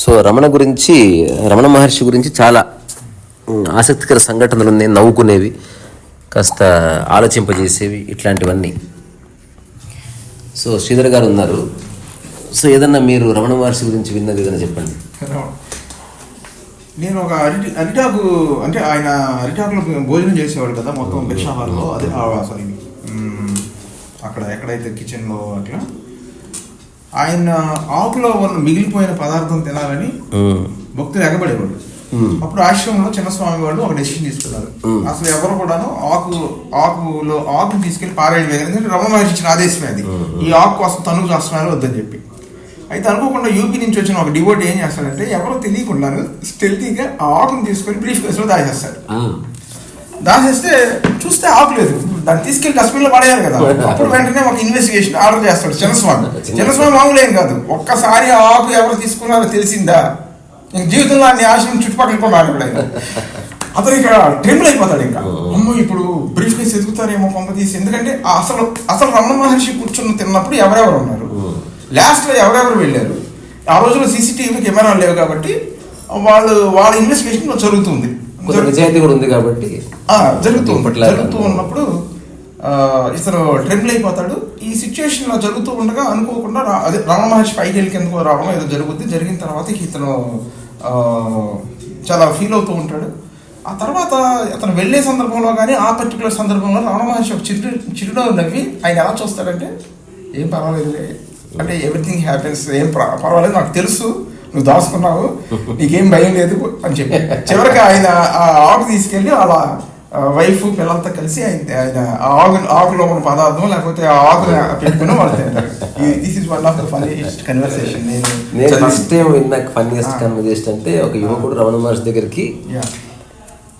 So Ramana గురించి రమణ మహర్షి గురించి చాలా ఆసక్తికర సంఘటనలు ఉన్నాయి నవ్వుకునేవి కాస్త ఆలోచింపజేసేవి ఇట్లాంటివన్నీ. సో శ్రీధర్ గారు ఉన్నారు. సో ఏదన్నా మీరు రమణ మహర్షి గురించి విన్నది ఏదైనా చెప్పండి. నేను ఒక అరిటి అరిటాకు అంటే ఆయన అరిటాకులో భోజనం చేసేవాడు కదా మొత్తం భిక్షాహాల్లో అదే సారీ అక్కడ ఎక్కడైతే కిచెన్లో అట్లా ఆయన ఆకులో ఉన్న మిగిలిపోయిన పదార్థం తినాలని భక్తులు ఎగబడేవాడు అప్పుడు ఆశ్రమంలో చిన్న స్వామి వాళ్ళు ఒక డెసిషన్ తీసుకున్నారు. అసలు ఎవరు కూడాను ఆకు ఆకులో ఆకుని తీసుకెళ్ళి పారాయణ వేయాలి ఎందుకంటే రమణ మహర్షి ఇచ్చిన ఆదేశమే అది. ఈ ఆకు కోసం తను చేస్తున్నారు వద్దని చెప్పి. అయితే అనుకోకుండా యూపీ నుంచి వచ్చిన ఒక డివోట్ ఏం చేస్తాడంటే ఎవరో తెలియకుండా స్టెల్తీగా ఆ ఆకుని తీసుకొని బ్రీఫ్ కేసులో దాచేస్తాడు. దాచేస్తే చూస్తే ఆకు లేదు దాన్ని తీసుకెళ్ళి డస్ట్బిన్లో పడేయాలి కదా. అప్పుడు వెంటనే ఒక ఇన్వెస్టిగేషన్ ఆర్డర్ చేస్తాడు చిన్నస్వామి చిన్నస్వామి మామూలు ఏం కాదు. ఒక్కసారి ఆ ఆకు ఎవరు తీసుకున్నారో తెలిసిందా? ఇంక జీవితంలో అన్ని ఆశ్రమం చుట్టుపక్కల కూడా ఆయన అతను ఇక్కడ ట్రిపుల్ అయిపోతాడు ఇంకా. అమ్మో ఇప్పుడు బ్రీఫ్ కేసు ఎదుగుతారేమో కొంప తీసి. ఎందుకంటే అసలు అసలు రమణ మహర్షి కూర్చుని తిన్నప్పుడు ఎవరెవరు ఉన్నారు? లాస్ట్లో ఎవరెవరు వెళ్ళారు? ఆ రోజుల్లో సీసీటీవీ కెమెరాలు లేవు కాబట్టి వాళ్ళు వాళ్ళ ఇన్వెస్టిగేషన్ జరుగుతుంది. కొంత నిజాయితీ కూడా ఉంది కాబట్టి జరుగుతూ జరుగుతూ ఉన్నప్పుడు ఇతను ట్రెంబుల్ అయిపోతాడు. ఈ సిచ్యువేషన్లో జరుగుతూ ఉండగా అనుకోకుండా అదే రమణ మహర్షి పైకి కిందకు రావడం ఏదో జరుగుద్ది. జరిగిన తర్వాత ఇతను చాలా ఫీల్ అవుతూ ఉంటాడు. ఆ తర్వాత అతను వెళ్ళే సందర్భంలో కానీ ఆ పర్టికులర్ సందర్భంలో రమణ మహర్షి ఒక చిరు చిరునవ్వు నవ్వి ఆయన ఎలా చూస్తాడంటే ఏం పర్వాలేదులే అంటే ఎవ్రీథింగ్ హ్యాపెన్స్ ఏం పర్- పర్వాలేదు నాకు తెలుసు. నువ్వు దాచుకున్నావు నీకేం భయం లేదు అని చెప్పి. చివరికి ఆయన ఆ ఆకు తీసుకెళ్ళి అలా వైఫ్ పిల్లలతో కలిసి ఆయన ఆయన ఆకు ఆకులో ఉన్న పదార్థం లేకపోతే ఆ ఆకుని పెట్టుకుని వాళ్ళు this is one of the conversation నేను ఫస్ట్ టైం కన్వర్జేషన్ అంటే ఒక యువకుడు రమణ మహర్షి దగ్గరికి.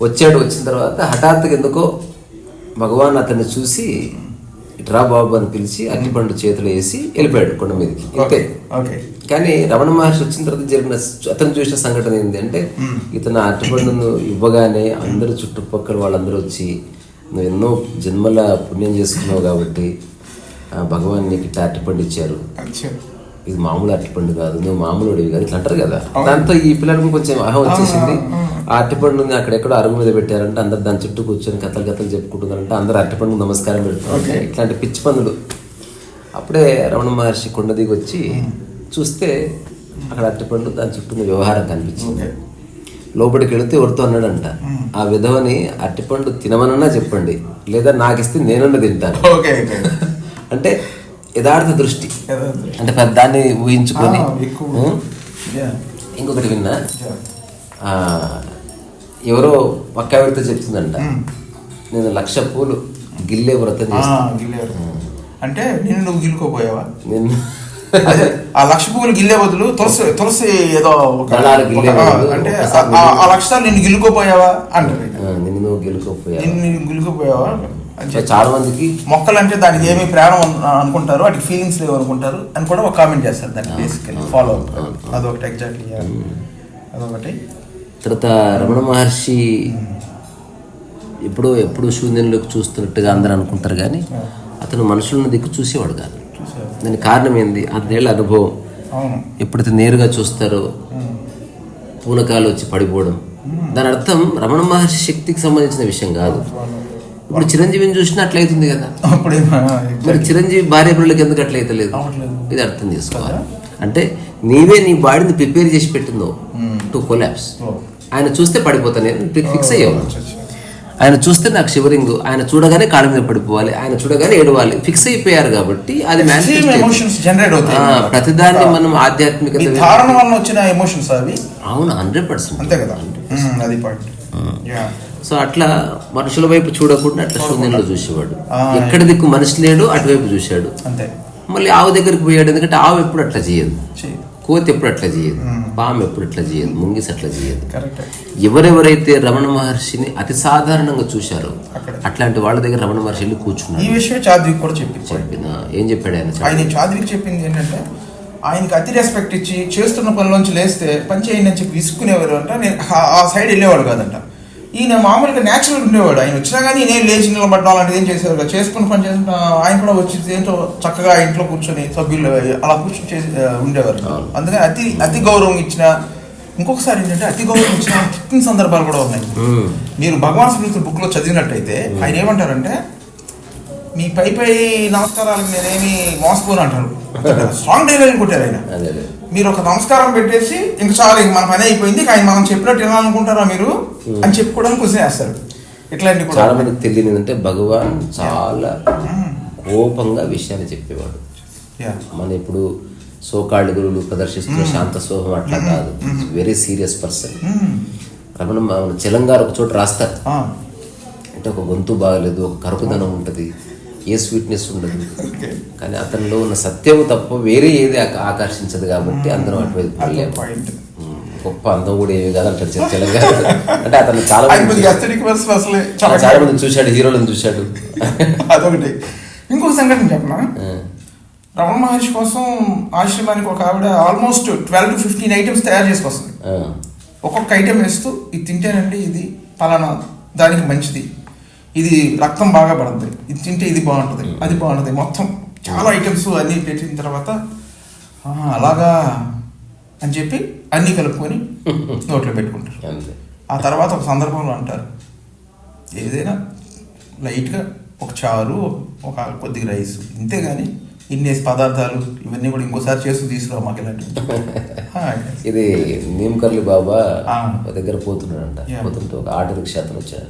వచ్చాడు. వచ్చిన తర్వాత హఠాత్తుగా ఎందుకో భగవాన్ అతన్ని చూసి ఇట్రా బాబు అని పిలిచి అరటిపండు చేతిలో వేసి వెళ్ళిపోయాడు కొండ మీదకి. అంతే కానీ రమణ మహర్షి వచ్చిన తర్వాత జరిగిన అతను చూసిన సంఘటన ఏంటి అంటే ఇతను అరటిపండును ఇవ్వగానే అందరూ చుట్టుపక్కల వాళ్ళందరూ వచ్చి నువ్వు ఎన్నో జన్మల పుణ్యం చేసుకున్నావు కాబట్టి భగవాన్ నీకు ఇట్లా అరటిపండు ఇచ్చారు. ఇది మామూలు అరటిపండు కాదు నువ్వు మామూలు అడివి కాదు ఇట్లా అంటారు కదా. దాంతో ఈ పిల్లలకు కొంచెం అహం వచ్చేసింది. ఆ అరటిపండుని అక్కడెక్కడో అరుగు మీద పెట్టారంటే అందరు దాని చుట్టూ కూర్చొని కథలు కథలు చెప్పుకుంటున్నారంటే అందరు అరటిపండు నమస్కారం పెడుతున్నారు. ఇట్లాంటి పిచ్చి పనులు అప్పుడే రమణ మహర్షి కొండ దిగి వచ్చి చూస్తే అక్కడ అరటిపండు దాని చుట్టూ వ్యవహారం కనిపించింది. లోపలికి వెళితే ఎవరితో అన్నాడంట ఆ. విధవని అరటిపండు తినమనన్నా చెప్పండి లేదా నాకు ఇస్తే నేనన్నా తింటాను. అంటే యథార్థ దృష్టి. అంటే పెద్ద దాన్ని ఊహించుకొని. ఇంకొకటి విన్నా. ఎవరో పక్క ఆవిడతో చెప్తుందంట. నేను లక్ష పూలు గిల్లే వ్రతం అంటే నేను నువ్వు గిల్లుకోపోయావా? నేను అదే ఆ లక్ష పువ్వులు గిల్లే బదులు తులసి తులసి ఏదో అంటే ఆ- లక్షణాలు నిన్ను గిల్లుకోపోయావా? అంటారు ఆ, నిన్ను నువ్వు గెలుకోపోయా నిన్ను నిన్ను గిల్లుకోపోయావా చెప్పి చాలా మందికి మొక్కలు అంటే దానికి ఏమి ప్రాణం అను- అనుకుంటారు వాటికి ఫీలింగ్స్ లేవు అనుకుంటారు అని కూడా ఒక కామెంట్ చేస్తారు దాన్ని బేసికలీ ఫాలో అవుతారు అదొకటి ఎగ్జాక్ట్లీ అదొకటి. తర్వాత రమణ మహర్షి ఎప్పుడో ఎప్పుడు శూన్యంలోకి చూస్తున్నట్టుగా అందరూ అనుకుంటారు కానీ అతను మనుషులను దిక్కు చూసేవాడు కాదు. దానికి కారణం ఏంది? అదేళ్ళ అనుభవం. ఎప్పుడైతే నేరుగా చూస్తారో పూనకాలు వచ్చి పడిపోవడం. దాని అర్థం రమణ మహర్షి శక్తికి సంబంధించిన విషయం కాదు. ఇప్పుడు చిరంజీవిని చూసినా అట్లయితుంది కదా. మరి చిరంజీవి భార్య పిల్లలకి ఎందుకు అట్లయితే లేదు అవ్వట్లేదు. ఇది అర్థం చేసుకోవాలి. అంటే నీవే నీ బాడీని ప్రిపేర్ చేసి పెట్టిందో టు కొలాప్స్ ఆయన చూస్తే పడిపోతాను నేను ఫిక్స్ అయ్యావు ఆయన చూస్తే నాకు షివరింగ్ ఆయన చూడగానే కాళ్ళ మీద పడిపోవాలి ఆయన చూడగానే ఏడవాలి. ఫిక్స్ అయిపోయారు కాబట్టి అది ప్రతిదాన్ని మనం ఆధ్యాత్మికత వచ్చిన ఎమోషన్స్ అవి? అవును హండ్రెడ్ పర్సెంట్ అంతే కదా? అది పాయింట్ సో అట్లా మనుషుల వైపు చూడకుండా అట్లా శూన్యంలో చూసేవాడు. ఎక్కడ దిక్కు మనిషి లేడు అటువైపు చూశాడు. అంతే. మళ్ళీ ఆవు దగ్గరికి పోయాడు ఎందుకంటే ఆవు ఎప్పుడు అట్లా చేయదు. కోతి ఎప్పుడు అట్లా చేయదు. పాము ఎప్పుడు అట్లా చేయదు. ముంగిస్ అట్లా చేయదు. కరెక్ట్. ఎవరెవరైతే రమణ మహర్షిని అతి సాధారణంగా చూశారో. అట్లాంటి వాళ్ళ దగ్గర రమణ మహర్షి వెళ్ళి కూర్చున్నాడు. ఈ విషయం చాద్విక్ కూడా చెప్పింది. చెప్పిన ఏం చెప్పాడు ఆయన. ఆయన చాద్విక్ చెప్పింది ఏంటంటే ఆయనకి అతి రెస్పెక్ట్ ఇచ్చి చేస్తున్న పనిలోంచి లేస్తే పని చేయండి అని చెప్పి విసుక్కునేవారు అంట. నేను ఆ- ఆ సైడ్ వెళ్ళేవాడు కాదంట. ఈయన మామూలుగా న్యాచురల్ ఉండేవాడు. ఆయన వచ్చినా కానీ నేను లేచి నిలబడడం అలాంటిది ఏం చేసేవారు. చేసుకుని పని చేసుకుంటా ఆయన కూడా వచ్చి ఏంటో చక్కగా ఇంట్లో కూర్చొని సభ్యులు అలా కూర్చొని చేసి ఉండేవారు. అందుకని అతి అతి గౌరవం ఇచ్చిన ఇంకొకసారి ఏంటంటే అతి గౌరవం ఇచ్చిన తిట్టిన సందర్భాలు కూడా ఉన్నాయి. మీరు భగవాన్ స్మృతి బుక్లో చదివినట్టయితే ఆయన ఏమంటారంటే మీ పై పై నమస్కారాలకు నేనేమి మోసపోను అంటారు. స్ట్రాంగ్ డైలాగ్ కొట్టారు ఆయన. మీరు ఒక నమస్కారం పెట్టేసి ఇంక చాలు ఇంక మన పని అయిపోయింది ఆయన మనం చెప్పినట్టు వినాలనుకుంటారా మీరు? అని చెప్పుకోవడానికి క్వశ్చన్ వేస్తారు ఇట్లాంటి చాలా మందికి తెలియదు ఏంటంటే భగవాన్ చాలా కోపంగా విషయాన్ని చెప్పేవాడు. మన ఇప్పుడు సోకాళ్ళు గురువులు ప్రదర్శిస్తున్న శాంత స్వభావం అట్లా కాదు. వెరీ సీరియస్ పర్సన్ రమణ మన చెలంగారు ఒక చోట రాస్తారు. అంటే ఒక గొంతు బాగలేదు ఒక కరుకుదనం ఉంటుంది. ఏ స్వీట్నెస్ ఉండదు. కానీ అతనిలో ఉన్న సత్యము తప్ప వేరే ఏది ఆక- ఆకర్షించదు కాబట్టి అందరం అటువైపు ఉమ్, గొప్ప అందం కూడా ఏమి కాదు అంటాడు చె- చెలంగారు అంటే అతను చాలా చాలా మంది చూశాడు హీరోలను చూశాడు. అదొకటి. ఇంకొక సంఘటన చెప్పనా? రమణ మహర్షి కోసం ఆశ్రమానికి ఒక ఆవిడ almost twelve to fifteen items తయారు చేసుకొస్తుంది. ఒక్కొక్క ఐటెం వేస్తూ ఇది తింటేనండి ఇది పలానా దానికి మంచిది. ఇది రక్తం బాగా పడుతుంది ఇది తింటే ఇది బాగుంటుంది. అది బాగుంటుంది. మొత్తం చాలా ఐటమ్స్ అన్నీ పెట్టిన తర్వాత "ఆహా, అలాగా అని చెప్పి అన్నీ కలుపుకొని నోట్లో పెట్టుకుంటారు. ఆ తర్వాత ఒక సందర్భంలో అంటారు ఏదైనా లైట్గా ఒక చారు ఒక కొద్దిగా రైస్ ఇంతే కానీ ఇన్నేసి పదార్థాలు ఇవన్నీ కూడా ఇంకోసారి చేస్తూ తీసుకురా మాకు ఇలాంటివి. ఆ, ఇది నీమ్కర్లి బాబా ఆ. ఒక దగ్గర పోతున్నాడంట. పోతుంటే ఒక ఆటో రిక్షా అతను వచ్చాడు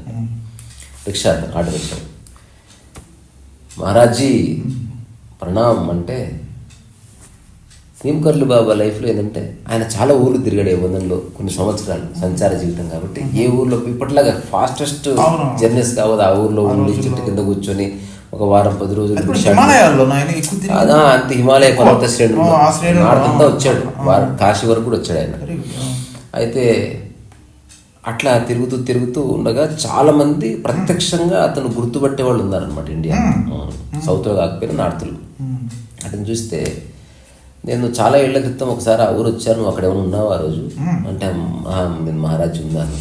రిక్షా ఆటో రిక్షా మహారాజీ ప్రణామ్ అంటే నీమ్కర్లు బాబా లైఫ్లో ఏంటంటే ఆయన చాలా ఊర్లు తిరిగాడు వందల్లో కొన్ని సంవత్సరాలు సంచార జీవితం కాబట్టి. ఏ ఊర్లో ఇప్పటిలాగా ఫాస్టెస్ట్. జర్నీస్ కావద్దు ఆ ఊర్లో ఉండి. చెట్టు కింద కూర్చొని ఒక వారం పది రోజులు అంత హిమాలయ పర్వత శ్రేణులు నార్త్ అంతా ఆ, వచ్చాడు. కాశీ వరకు కూడా వచ్చాడు ఆయన. అయితే అట్లా తిరుగుతూ తిరుగుతూ ఉండగా చాలా మంది ప్రత్యక్షంగా అతను గుర్తుపట్టే వాళ్ళు ఉన్నారనమాట ఇండియా. సౌత్లో కాకపోయినా నార్త్లో. అతను చూస్తే నేను చాలా ఏళ్ళ క్రితం ఒకసారి ఆ ఊరు వచ్చాను అక్కడ ఏమైనా ఉన్నావు ఆ రోజు? అంటే "ఆ, నేను మహారాజు ఉన్నాను.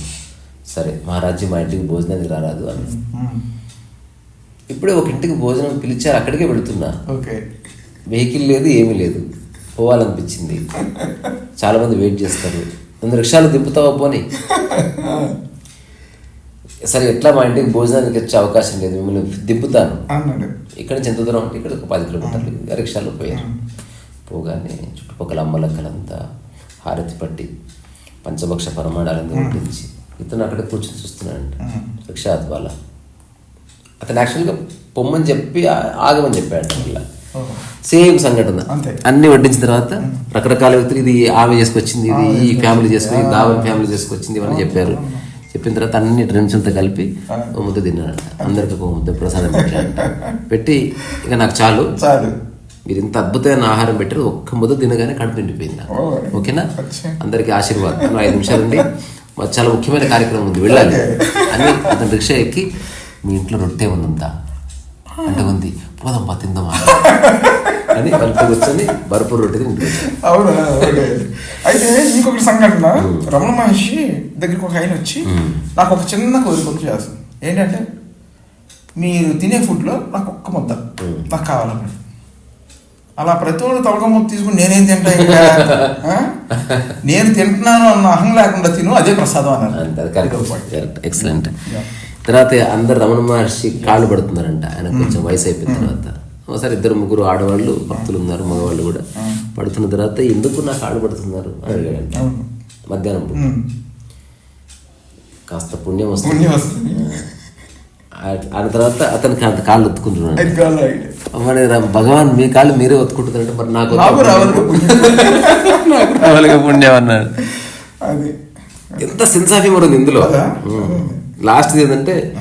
సరే మహారాజు మా ఇంటికి భోజనానికి రారాదు అని. ఇప్పుడే ఒక ఇంటికి భోజనం పిలిచారు అక్కడికే వెళుతున్నా. ఓకే. వెహికల్ లేదు ఏమీ లేదు. పోవాలనిపించింది. చాలా మంది వెయిట్ చేస్తారు. నన్ను రిక్షాలు దింపుతావా పోని? సరే ఎట్లా మా ఇంటికి భోజనానికి వచ్చే అవకాశం లేదు మిమ్మల్ని దింపుతాను అన్నాడు. ఇక్కడ నుంచి ఎంత దూరం? అంటే ఇక్కడ ఒక పది కిలోమీటర్లు. ఇక రిక్షాలో పోయారు. పోగానే చుట్టుపక్కల అమ్మలక్కలంతా హారతి పట్టి పంచభక్ష పరమాణాలను వడ్డించి ఇతను అక్కడ కూర్చొని చూస్తున్నాడంట. రిక్షా వాళ్ళ అతను యాక్చువల్గా పొమ్మని చెప్పి ఆగమని చెప్పాడు మళ్ళీ. ఓ, సేమ్ సంఘటన. అన్ని వడ్డించిన తర్వాత రకరకాల వ్యక్తులు ఇది ఆమె చేసుకొచ్చింది ఇది ఈ ఫ్యామిలీ చేసుకుని దావన్ ఫ్యామిలీ చేసుకొచ్చింది ఇవన్నీ చెప్పారు. చెప్పిన తర్వాత అన్ని డ్రింక్స్ అంతా కలిపి ఒక ముద్ద తిన్నాడంట అందరికి ఒక ముద్ద ప్రసాదం పెట్టాడంట పెట్టి ఇక నాకు చాలు. చాలు. మీరు ఇంత అద్భుతమైన ఆహారం పెట్టారు. ఒక్క ముద్ద తినగానే కడుపు నిండిపోయింది. ఓకేనా. అందరికీ ఆశీర్వాదం. ఐదు నిమిషాలు ఉండి. చాలా ముఖ్యమైన కార్యక్రమం ఉంది. వెళ్ళాలి. అని అతను రిక్షా ఎక్కి మీ ఇంట్లో రొట్టె ఉందంతా అంటే ఉంది. పోదమ్మా తిందామా అని వాళ్ళతో కూర్చొని బరపూర్ రొట్టె. అవునా? ఓకే. అయితే ఇంకొక సంఘటన. రమణ మహర్షి దగ్గరికి ఒక ఆయన వచ్చి నాకు ఒక చిన్న కోరిక ఉంది చేస్తుంది ఏంటంటే మీరు తినే ఫుడ్లో నాకు ఒక్క ముద్ద. నాకు కావాలన్నాడు అలా ప్రతి ఒళ్ళు తొలగ ముద్ద తీసుకుని నేనేం తింటా ఇంకా? నేను తింటున్నాను అన్న అహం లేకుండా తిను అదే ప్రసాదం అన్నారు. అంతే ఎక్సలెంట్. తర్వాత అందరు రమణ మహర్షి కాళ్ళు పడుతున్నారంట. ఆయన కొంచెం వయసు అయిపోయిన తర్వాత. ఒకసారి ఇద్దరు ముగ్గురు ఆడవాళ్ళు భక్తులు ఉన్నారు మగవాళ్ళు కూడా. పడుతున్న తర్వాత ఎందుకు నా కాళ్ళు పడుతున్నారు? అని అడిగాడంట. మధ్యాహ్నం. కాస్త పుణ్యం వస్తుంది. ఆ- తర్వాత అతనికి అంత కాళ్ళు ఒత్తుకుంటున్నాడు. మరి భగవాన్ మీ కాళ్ళు మీరే ఒత్తుకుంటున్నారంటే మరి నాకు నాకు పుణ్యం అన్నాడు. అది. ఎంత సెన్స్ ఆఫ్ హ్యూమర్ ఉంది ఇందులో? లాస్ట్ ఏంటంటే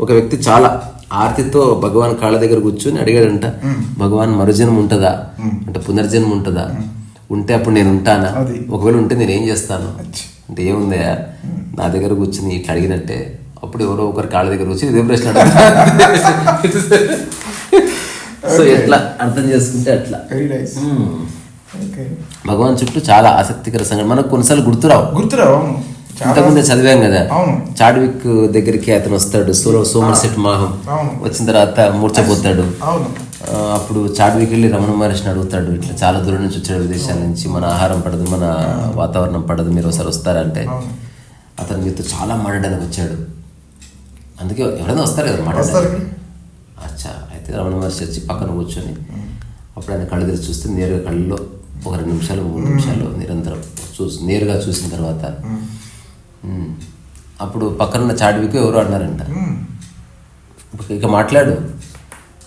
ఒక వ్యక్తి చాలా ఆర్తితో భగవాన్ కాళ్ళ దగ్గర కూర్చొని అడిగాడంట భగవాన్ మరుజన్మ ఉంటుందా? అంటే పునర్జన్మ ఉంటుందా? ఉంటే అప్పుడు నేను ఉంటానా. ఒకవేళ ఉంటే నేను ఏం చేస్తాను. అంటే ఏముందయ్యా నా దగ్గర కూర్చుని ఇట్లా అడిగినట్టే అప్పుడు ఎవరో ఒకరి కాళ్ళ దగ్గర వచ్చి ఇదే ప్రశ్న. సో ఎట్లా? అర్థం చేసుకుంటే అట్లా. భగవాన్ చుట్టూ చాలా ఆసక్తికర సంఘటన. మనకు కొన్నిసార్లు గుర్తురావు. గుర్తురావు ఇంతకుముందే చదివాం కదా. చాడ్విక్ దగ్గరికి అతను వస్తాడు. So Somerset Maugham. వచ్చిన తర్వాత మూర్చపోతాడు అప్పుడు చాడ్విక్ వెళ్ళి రమణ మహర్షిని అడుగుతాడు. ఇట్లా చాలా దూరం నుంచి వచ్చాడు విదేశాల నుంచి. మన ఆహారం పడదు మన వాతావరణం పడదు మీరు ఒకసారి వస్తారంటే. అతను మీతో చాలా మాట్లాడడానికి వచ్చాడు. అందుకే ఎవరైనా వస్తారు కదా. మాట్లాడడానికి. అచ్చా అయితే రమణ మహర్షి వచ్చి పక్కన కూర్చొని అప్పుడు ఆయన కళ్ళు తెరిచి చూస్తే నేరుగా కళ్ళలో ఒక రెండు నిమిషాలు మూడు నిమిషాలు నిరంతరం చూసి నేరుగా చూసిన తర్వాత అప్పుడు పక్కనున్న చాడ్విక్ ఎవరు అన్నారంట ఇక మాట్లాడు.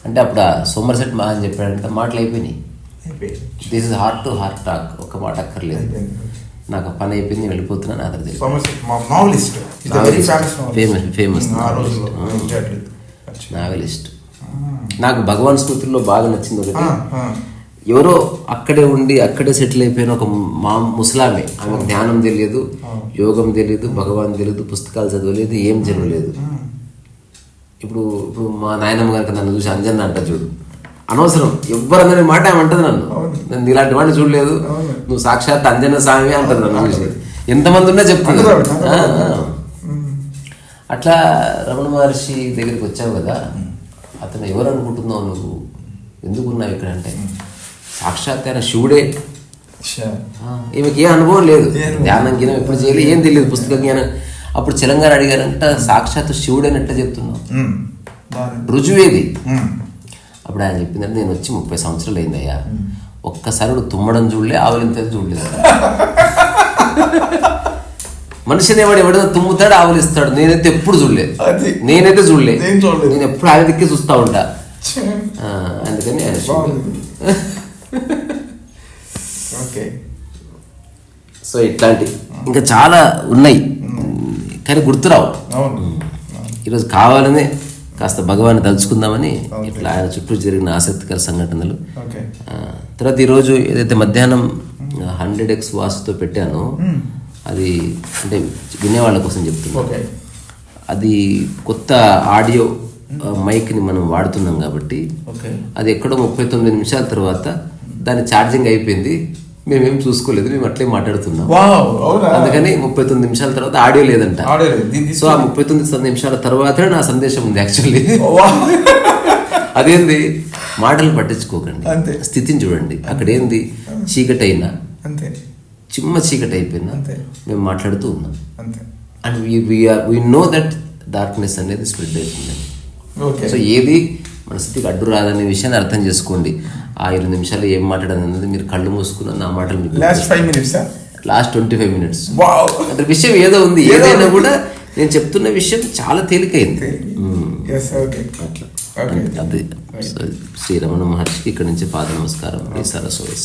అంటే అప్పుడు ఆ సోమర్సెట్ మా అని చెప్పాడంటే మాటలు అయిపోయినాయి. This is heart to heart talk ఒక్క మాట అక్కర్లేదు. నాకు పని అయిపోయింది నేను వెళ్ళిపోతున్నాను very Novelist. Famous. Exactly novelist. నాకు భగవాన్ స్మృతుల్లో బాగా నచ్చింది ఒకటి. ఎవరో అక్కడే ఉండి అక్కడే సెటిల్ అయిపోయిన ఒక మా ముసలామే. ఆమె ధ్యానం తెలియదు యోగం తెలియదు భగవాన్ తెలియదు పుస్తకాలు చదవలేదు ఏం చదవలేదు. ఇప్పుడు ఇప్పుడు మా నాయనమ్మ కనుక నన్ను చూసి అంజన్న అంట చూడు. అనవసరం ఎవ్వరన్నది మాట ఆమె అంటది నన్ను. నేను ఇలాంటి వాడిని చూడలేదు. నువ్వు సాక్షాత్ అంజన్న స్వామి అంటది నన్ను చూసి. ఎంతమంది ఉన్నా చెప్తుంది. అట్లా రమణ మహర్షి దగ్గరికి వచ్చావు కదా? అతను ఎవరు అనుకుంటున్నావు నువ్వు? ఎందుకు ఉన్నావు ఇక్కడ అంటే సాక్షాత్ ఆయన శివుడే. ఈమెకి ఏ అనుభవం లేదు? ధ్యానం జ్ఞానం ఎప్పుడు చేయలేదు ఏం తెలియదు పుస్తక జ్ఞానం. అప్పుడు తెలంగాణ అడిగారంట సాక్షాత్ శివుడు అని ఎట్లా చెప్తున్నావు. రుజువేది. అప్పుడు ఆయన చెప్పిందంటే నేను వచ్చి ముప్పై సంవత్సరాలు అయిందయ్యా. ఒక్కసారి తుమ్మడం చూడలే ఆవలింత చూడలేదు. మనిషిని ఎవడు ఎవడో తుమ్ముతాడు ఆవలిస్తాడు. నేనైతే ఎప్పుడు చూడలేదు అది. నేనైతే చూడలేదు. నేను ఎప్పుడు ఆయన దిక్కి చూస్తా ఉంటా. అందుకని. ఓకే. సో ఇట్లాంటి ఇంకా చాలా ఉన్నాయి. కానీ గుర్తురావు. ఈరోజు కావాలనే కాస్త భగవాన్ని తలుచుకుందామని ఇట్లా ఆయన చుట్టూ జరిగిన ఆసక్తికర సంఘటనలు. తర్వాత ఈరోజు ఏదైతే మధ్యాహ్నం హండ్రెడ్ ఎక్స్ వాసుతో పెట్టానో అది అంటే వినేవాళ్ళ కోసం చెప్తున్నా. అది కొత్త ఆడియో మైక్ని మనం వాడుతున్నాం కాబట్టి అది ఎక్కడో ముప్పై తొమ్మిది నిమిషాల తర్వాత దాని ఛార్జింగ్ అయిపోయింది. మేమేం చూసుకోలేదు మేము అట్లే మాట్లాడుతున్నాం. అందుకని ముప్పై తొమ్మిది నిమిషాల తర్వాత ఆడియో లేదంట. సో ఆ ముప్పై తొమ్మిది నిమిషాల తర్వాతే నా సందేశం ఉంది యాక్చువల్లీ. అదేంది? మాటలు పట్టించుకోకండి. స్థితిని చూడండి. అక్కడ ఏంది? చీకటి అయినా చిమ్మ చీకటి అయిపోయినా. మేము మాట్లాడుతూ ఉన్నాం. And we know that darkness అనేది స్ప్రెడ్ అవుతుంది. ఓకే సో ఏది మన స్థితికి అడ్డు రాదనే విషయాన్ని అర్థం చేసుకోండి. ఆ ఇరవై నిమిషాలు ఏం మాట్లాడదు అనేది మీరు కళ్ళు మూసుకున్న నా మాటలు మీకు last five minutes last twenty five minutes wow అంటే విషయం ఏదో ఉంది. ఏదో ఏదైనా. కూడా నేను చెప్తున్న విషయం చాలా తేలికైంది. ఓకే అట్లా. అది. సో శ్రీ రమణ మహర్షికి ఇక్కడ నుంచి పాద నమస్కారం. ఈ సరస్వతి